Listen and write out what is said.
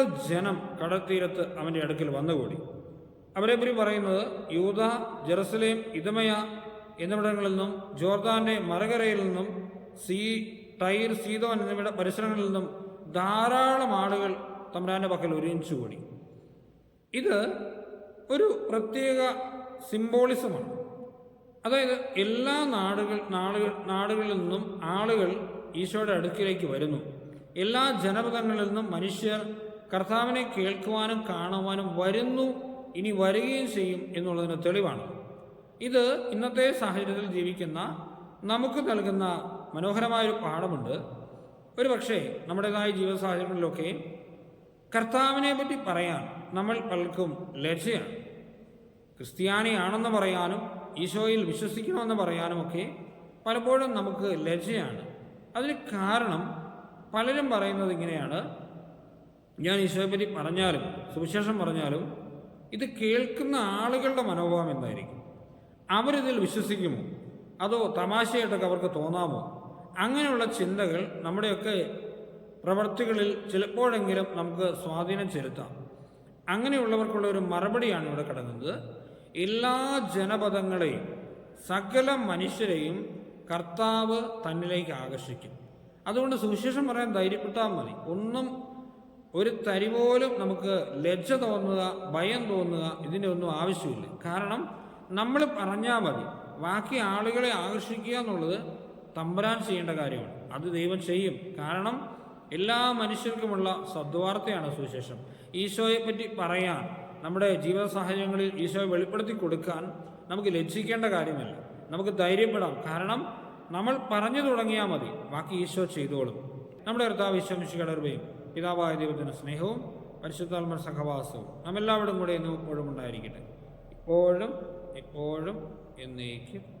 ഒരുപാട് ജനം കടൽത്തീരത്ത് അവന്റെ അടുക്കൽ വന്നുകൂടി. അവരെപ്പറ്റി പറയുന്നത് യൂത ജെറുസലേം ഇതമയ എന്നിവിടങ്ങളിൽ നിന്നും ജോർദാന്റെ മറകരയിൽ നിന്നും സീ ടൈർ സീതോൻ എന്നിവയുടെ പരിസരങ്ങളിൽ നിന്നും ധാരാളം ആളുകൾ തമ്പ്രാന്റെ പക്കൽ ഒരുമിച്ചു കൂടി. ഇത് ഒരു പ്രത്യേക സിംബോളിസമാണ്. അതായത് എല്ലാ നാടുകൾ നാടുകൾ നാടുകളിൽ നിന്നും ആളുകൾ ഈശോയുടെ അടുക്കിലേക്ക് വരുന്നു. എല്ലാ ജനപദങ്ങളിൽ നിന്നും മനുഷ്യർ കർത്താവിനെ കേൾക്കുവാനും കാണുവാനും വരുന്നു ഇനി വരികയും ചെയ്യും എന്നുള്ളതിന് തെളിവാണ്. ഇത് ഇന്നത്തെ സാഹചര്യത്തിൽ ജീവിക്കുന്ന നമുക്ക് നൽകുന്ന മനോഹരമായൊരു പാഠമുണ്ട്. ഒരു പക്ഷേ നമ്മുടേതായ ജീവിത സാഹചര്യങ്ങളിലൊക്കെ കർത്താവിനെ പറ്റി പറയാൻ നമ്മൾ പലർക്കും ലജ്ജയാണ്. ക്രിസ്ത്യാനിയാണെന്ന് പറയാനും ഈശോയിൽ വിശ്വസിക്കണമെന്ന് പറയാനുമൊക്കെ പലപ്പോഴും നമുക്ക് ലജ്ജയാണ്. അതിന് കാരണം പലരും പറയുന്നത് ഇങ്ങനെയാണ്. ഞാൻ ഈശോയെപ്പറ്റി പറഞ്ഞാലും സുവിശേഷം പറഞ്ഞാലും ഇത് കേൾക്കുന്ന ആളുകളുടെ മനോഭാവം എന്തായിരിക്കും? അവരിതിൽ വിശ്വസിക്കുമോ? അതോ തമാശയായിട്ടൊക്കെ അവർക്ക് തോന്നാമോ? അങ്ങനെയുള്ള ചിന്തകൾ നമ്മുടെയൊക്കെ പ്രവർത്തികളിൽ ചിലപ്പോഴെങ്കിലും നമുക്ക് സ്വാധീനം ചെലുത്താം. അങ്ങനെയുള്ളവർക്കുള്ള ഒരു മറുപടിയാണ് ഇവിടെ കിടക്കുന്നത്. എല്ലാ ജനപദങ്ങളെയും സകല മനുഷ്യരെയും കർത്താവ് തന്നിലേക്ക് ആകർഷിക്കും. അതുകൊണ്ട് സുവിശേഷം പറയാൻ ധൈര്യപ്പെട്ടാൽ മതി. ഒന്നും ഒരു തരി പോലും നമുക്ക് ലജ്ജ തോന്നുക ഭയം തോന്നുക ഇതിന്റെ ഒന്നും ആവശ്യമില്ല. കാരണം നമ്മൾ പറഞ്ഞാൽ മതി. ബാക്കി ആളുകളെ ആകർഷിക്കുക എന്നുള്ളത് തമ്പരാൻ ചെയ്യേണ്ട കാര്യമാണ്. അത് ദൈവം ചെയ്യും. കാരണം എല്ലാ മനുഷ്യർക്കുമുള്ള സദ്വാർത്തയാണ് സുവിശേഷം. ഈശോയെ പറ്റി പറയാൻ നമ്മുടെ ജീവിത സാഹചര്യങ്ങളിൽ ഈശോയെ വെളിപ്പെടുത്തി കൊടുക്കാൻ നമുക്ക് ലജ്ജിക്കേണ്ട കാര്യമല്ല. നമുക്ക് ധൈര്യപ്പെടാം. കാരണം നമ്മൾ പറഞ്ഞു തുടങ്ങിയാൽ മതി. ബാക്കി ഈശോ ചെയ്തോളും. നമ്മുടെ കർത്താവ് ഈശോ മിശികടർവയും പിതാവായ ദൈവത്തിന് സ്നേഹവും പരിശുദ്ധാത്മ സഹവാസവും നമ്മെല്ലാവരും കൂടെ എന്നും ഇപ്പോഴും ഉണ്ടായിരിക്കട്ടെ. ഇപ്പോഴും ഇപ്പോഴും എന്നേക്കും.